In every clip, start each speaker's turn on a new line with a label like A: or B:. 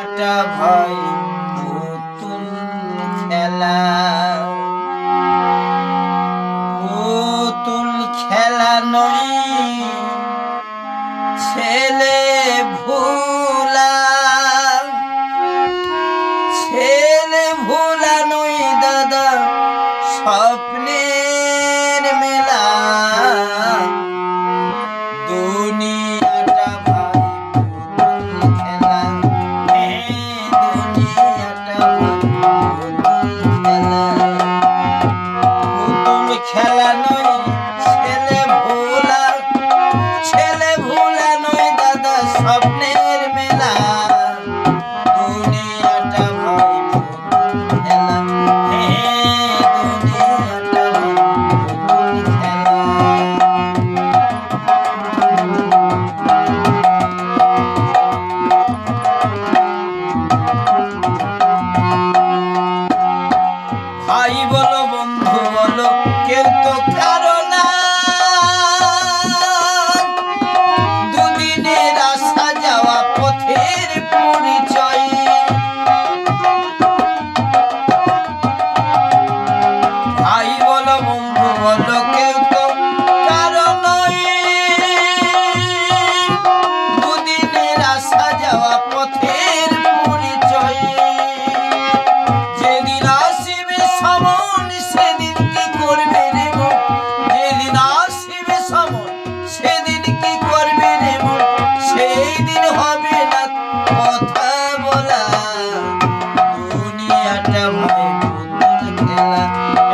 A: একটা ভাই পুতুল খেলা। পুতুল খেলা নয় ছেলে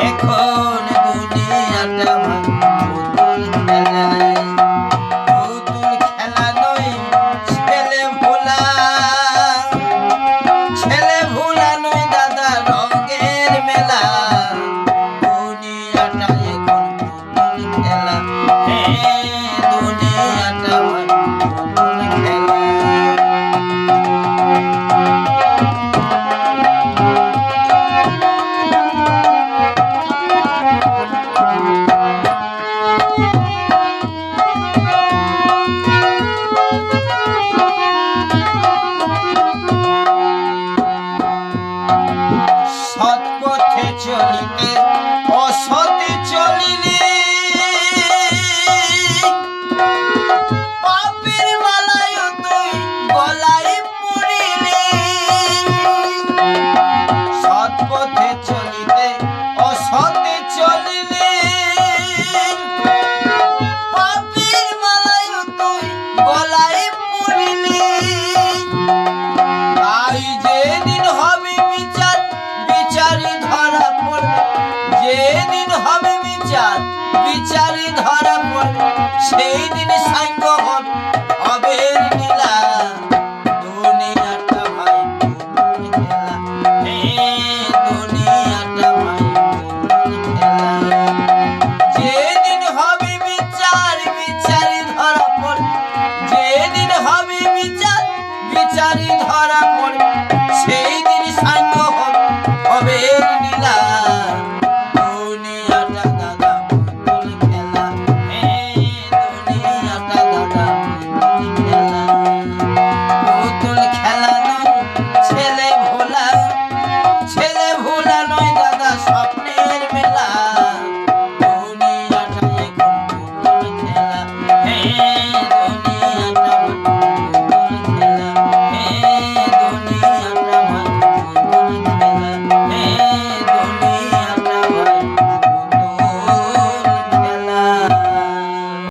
A: এখন Thank you. বিচারে ধরা পড়ে। সেই দিন